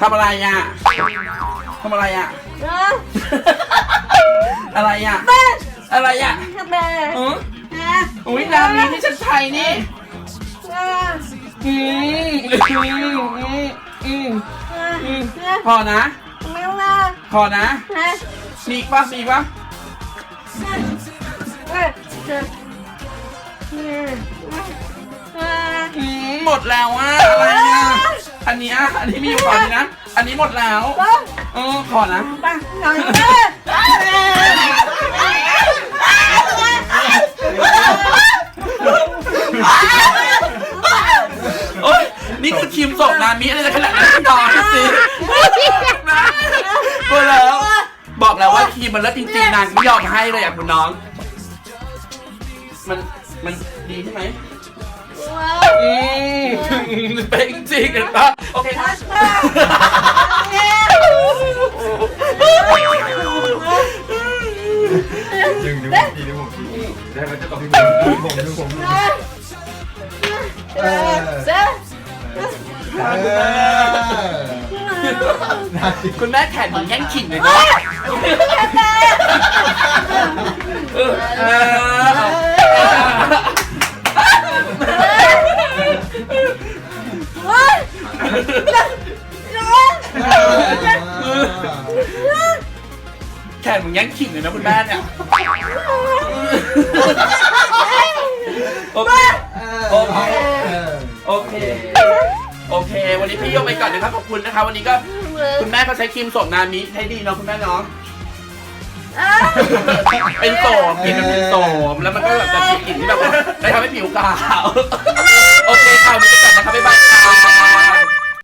ทำอะไรอะทำอะไรอะ อะไรอะ อะไรอะอืออุ้ยน้ำนี้ที่ฉันใช้นี่อืม อืมอืมอืมเอออืมเออพอนะ ไม่ต้องนะพอนะฮะมีอีกปะมีอีกปะเออเออเออเอออืมหมดแล้วอะอะไรอะอันเนี้ยอันนี้มีอยู่ก่อนนะ อันนี้หมดแล้ว เออเออขอนะไปหน่อยเออ โอ๊ย นี่คือทีมส่งนามิอะไรจะขนาดนั้นนอนสินะบอกแล้ว บอกแล้วว่าทีมมันเลิศจริงๆนางไม่ยอมให้เลยอะคุณน้อง มันมันดีใช่ไหมว้าวอืมเป็นจริงเห็นปะโอเคค่ะดึงดูผมทีดูผมทีได้มันจะต้องดูผมผมดูผมดูเออ คุณแม่แขนเหมือนแย่งขิงเลยเนาะเออเออเฮ้ยแขนเหมือนแย่งขิงเลยนะคุณแม่เนี่ย โอเค โอเคโอเคโอเค วันนี้พี่โยกไปก่อนนะครับขอบคุณนะคะ วันนี้ก็คุณแม่ก็ใช้ครีมโสมนามิให้ดีเนาะคุณแม่เนาะเป็นโสมกลินมันเป็นโสมแล้วมันก็แบบจะมีกลิ่นที่แบบว่าได้ทำให้ผิวขาว โอเคค่ะวันนี้ไปก่อนนะคะบ๊ายบายค่ะ